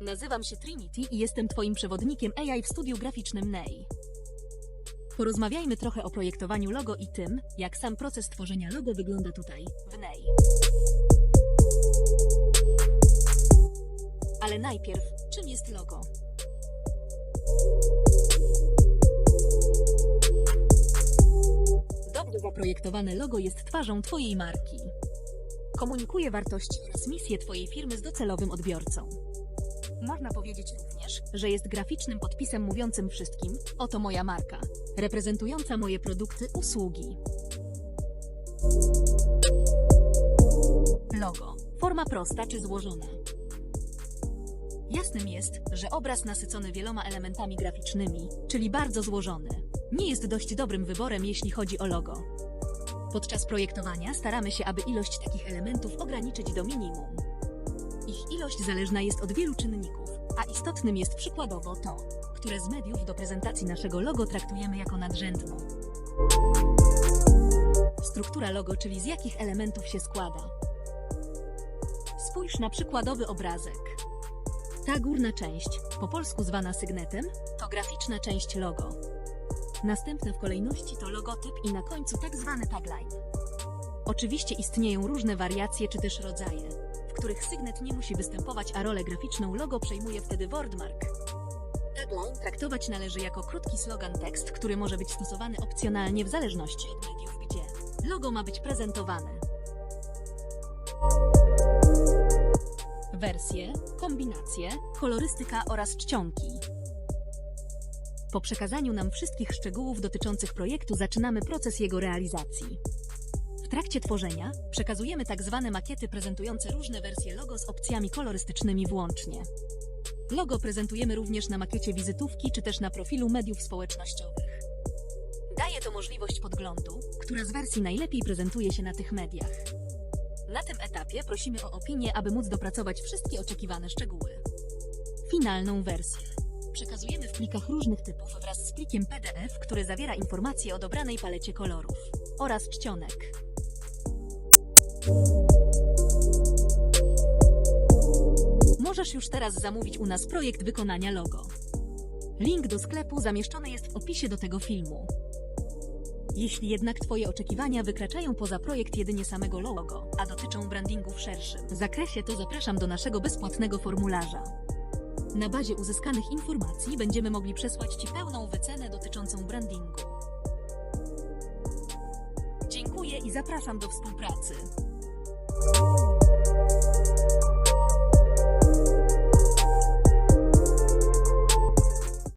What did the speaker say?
Nazywam się Trinity i jestem Twoim przewodnikiem AI w studiu graficznym NEI. Porozmawiajmy trochę o projektowaniu logo i tym, jak sam proces tworzenia logo wygląda tutaj, w NEI. Ale najpierw, czym jest logo? Dobrze zaprojektowane logo jest twarzą Twojej marki. Komunikuje wartości oraz misję Twojej firmy z docelowym odbiorcą. Można powiedzieć również, że jest graficznym podpisem mówiącym wszystkim: oto moja marka, reprezentująca moje produkty, usługi. Logo. Forma prosta czy złożona? Jasnym jest, że obraz nasycony wieloma elementami graficznymi, czyli bardzo złożony, nie jest dość dobrym wyborem, jeśli chodzi o logo. Podczas projektowania staramy się, aby ilość takich elementów ograniczyć do minimum. Ich ilość zależna jest od wielu czynników, a istotnym jest przykładowo to, które z mediów do prezentacji naszego logo traktujemy jako nadrzędną. Struktura logo, czyli z jakich elementów się składa. Spójrz na przykładowy obrazek. Ta górna część, po polsku zwana sygnetem, to graficzna część logo. Następna w kolejności to logotyp i na końcu tak zwany tagline. Oczywiście istnieją różne wariacje czy też rodzaje, w których sygnet nie musi występować, a rolę graficzną logo przejmuje wtedy wordmark. Tagline traktować należy jako krótki slogan tekst, który może być stosowany opcjonalnie w zależności od mediów, gdzie logo ma być prezentowane. Wersje, kombinacje, kolorystyka oraz czcionki. Po przekazaniu nam wszystkich szczegółów dotyczących projektu zaczynamy proces jego realizacji. W trakcie tworzenia przekazujemy tak zwane makiety prezentujące różne wersje logo z opcjami kolorystycznymi włącznie. Logo prezentujemy również na makiecie wizytówki czy też na profilu mediów społecznościowych. Daje to możliwość podglądu, która z wersji najlepiej prezentuje się na tych mediach. Na tym etapie prosimy o opinię, aby móc dopracować wszystkie oczekiwane szczegóły. Finalną wersję przekazujemy w plikach różnych typów wraz z plikiem PDF, który zawiera informacje o dobranej palecie kolorów oraz czcionek. Możesz już teraz zamówić u nas projekt wykonania logo. Link do sklepu zamieszczony jest w opisie do tego filmu. Jeśli jednak Twoje oczekiwania wykraczają poza projekt jedynie samego logo, a dotyczą brandingu w szerszym zakresie, to zapraszam do naszego bezpłatnego formularza. Na bazie uzyskanych informacji będziemy mogli przesłać Ci pełną wycenę dotyczącą brandingu. Dziękuję i zapraszam do współpracy.